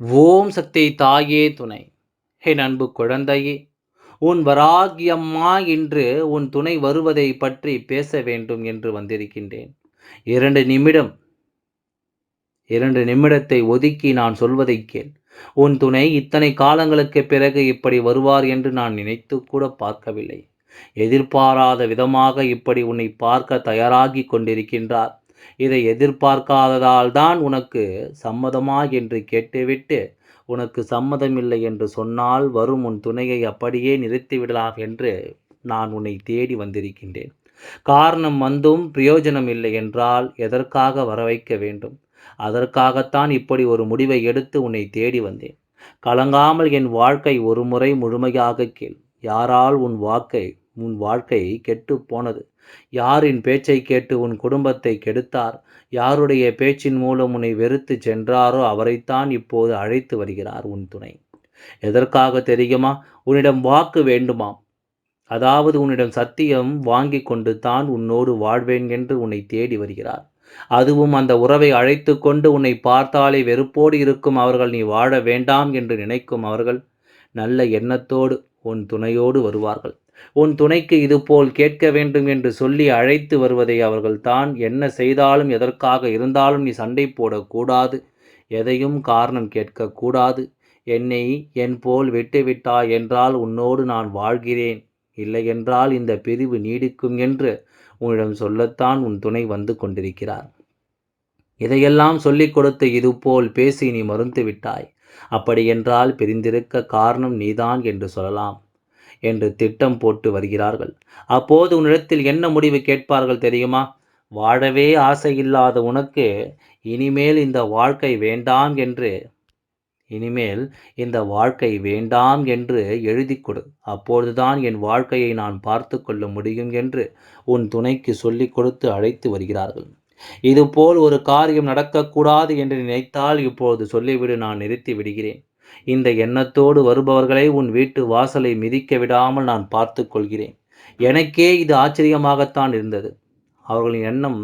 ஓம் சக்தி தாயே துணை. என் அன்பு குழந்தையே உன் வராகியம்மா என்று உன் துணை வருவதை பற்றி பேச வேண்டும் என்று வந்திருக்கின்றேன். இரண்டு நிமிடம் இரண்டு நிமிடத்தை ஒதுக்கி நான் சொல்வதை கேள். உன் துணை இத்தனை காலங்களுக்கு பிறகு இப்படி வருவார் என்று நான் நினைத்து கூட பார்க்கவில்லை. எதிர்பாராத விதமாக இப்படி உன்னை பார்க்க தயாராகி கொண்டிருக்கின்றார். இதை எதிர்பார்க்காததால் தான் உனக்கு சம்மதமா என்று கேட்டுவிட்டு உனக்கு சம்மதமில்லை என்று சொன்னால் வரும் உன் துணையை அப்படியே நிறுத்திவிடலாம் என்று நான் உன்னை தேடி வந்திருக்கின்றேன். காரணம் வந்தும் பிரயோஜனம் இல்லை என்றால் எதற்காக வர வைக்க வேண்டும்? அதற்காகத்தான் இப்படி ஒரு முடிவை எடுத்து உன்னை தேடி வந்தேன். கலங்காமல் என் வாழ்க்கை ஒரு முறை முழுமையாக கேள். யாரால் உன் வாக்கை உன் வாழ்க்கை கெட்டு போனது. யாரின் பேச்சை கேட்டு உன் குடும்பத்தை கெடுத்தார்? யாருடைய பேச்சின் மூலம் உன்னை வெறுத்து சென்றாரோ அவரைத்தான் இப்போது அழைத்து வருகிறார் உன் துணை. எதற்காக தெரியுமா? உன்னிடம் வாக்கு வேண்டுமாம். அதாவது உன்னிடம் சத்தியம் வாங்கி கொண்டு தான் உன்னோடு வாழ்வேன் என்று உன்னை தேடி வருகிறார். அதுவும் அந்த உறவை அழைத்து கொண்டு உன்னை பார்த்தாலே வெறுப்போடு இருக்கும் அவர்கள் நீ வாழ வேண்டாம் என்று நினைக்கும் அவர்கள் நல்ல எண்ணத்தோடு உன் துணையோடு வருவார்கள். உன் துணைக்கு இதுபோல் கேட்க வேண்டும் என்று சொல்லி அழைத்து வருவதை அவர்கள் தான் என்ன செய்தாலும் எதற்காக இருந்தாலும் நீ சண்டை போடக்கூடாது. எதையும் காரணம் கேட்கக்கூடாது. என்னை என் போல் விட்டுவிட்டாய் என்றால் உன்னோடு நான் வாழ்கிறேன். இல்லையென்றால் இந்த பிரிவு நீடிக்கும் என்று உன்னிடம் சொல்லத்தான் உன் துணை வந்து கொண்டிருக்கிறார். இதையெல்லாம் சொல்லிக் கொடுத்து இதுபோல் பேசி நீ மறுத்து விட்டாய் அப்படியென்றால் பிரிந்திருக்க காரணம் நீதான் என்று சொல்லலாம் என்று திட்டம் போட்டு வருகிறார்கள். அப்போது உன்னிடத்தில் என்ன முடிவு கேட்பார்கள் தெரியுமா? வாழவே ஆசையில்லாத உனக்கு இனிமேல் இந்த வாழ்க்கை வேண்டாம் என்று இனிமேல் இந்த வாழ்க்கை வேண்டாம் என்று எழுதி கொடு. அப்பொழுதுதான் என் வாழ்க்கையை நான் பார்த்து கொள்ள முடியும் என்று உன் துணைக்கு சொல்லிக் கொடுத்து அழைத்து வருகிறார்கள். இதுபோல் ஒரு காரியம் நடக்கக்கூடாது என்று நினைத்தால் இப்பொழுது சொல்லிவிடு நான் நிறுத்தி விடுகிறேன். இந்த எண்ணத்தோடு வருபவர்களை உன் வீட்டு வாசலை மிதிக்க விடாமல் நான் பார்த்து கொள்கிறேன். எனக்கே இது ஆச்சரியமாகத்தான் இருந்தது. அவர்களின் எண்ணம்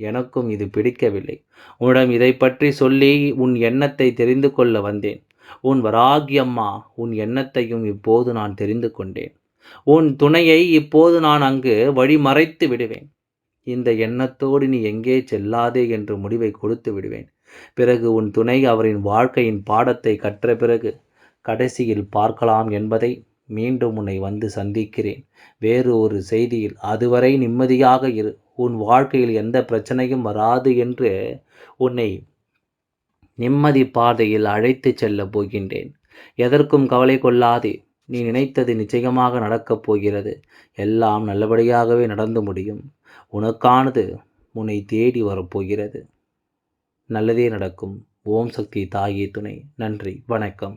எனக்கும் இது பிடிக்கவில்லை. உன்னிடம் இதை பற்றி சொல்லி உன் எண்ணத்தை தெரிந்து கொள்ள வந்தேன். உன் வராகியம்மா உன் எண்ணத்தையும் இப்போது நான் தெரிந்து கொண்டேன். உன் துணையை இப்போது நான் அங்கு வழிமறைத்து விடுவேன். இந்த எண்ணத்தோடு நீ எங்கே செல்லாதே என்று முடிவை கொடுத்து விடுவேன். பிறகு உன் துணை அவரின் வாழ்க்கையின் பாடத்தை கற்ற பிறகு கடைசியில் பார்க்கலாம் என்பதை மீண்டும் உன்னை வந்து சந்திக்கிறேன். வேறு ஒரு செய்தியில் அதுவரை நிம்மதியாக இரு. உன் வாழ்க்கையில் எந்த பிரச்சனையும் வராது என்று உன்னை நிம்மதி பாதையில் அழைத்து செல்லப் போகின்றேன். எதற்கும் கவலை கொள்ளாதே. நீ நினைத்தது நிச்சயமாக நடக்கப் போகிறது. எல்லாம் நல்லபடியாகவே நடந்து முடியும். உனக்கானது உன்னை தேடி வரப்போகிறது. நல்லதே நடக்கும். ஓம் சக்தி தாயே துணை. நன்றி. வணக்கம்.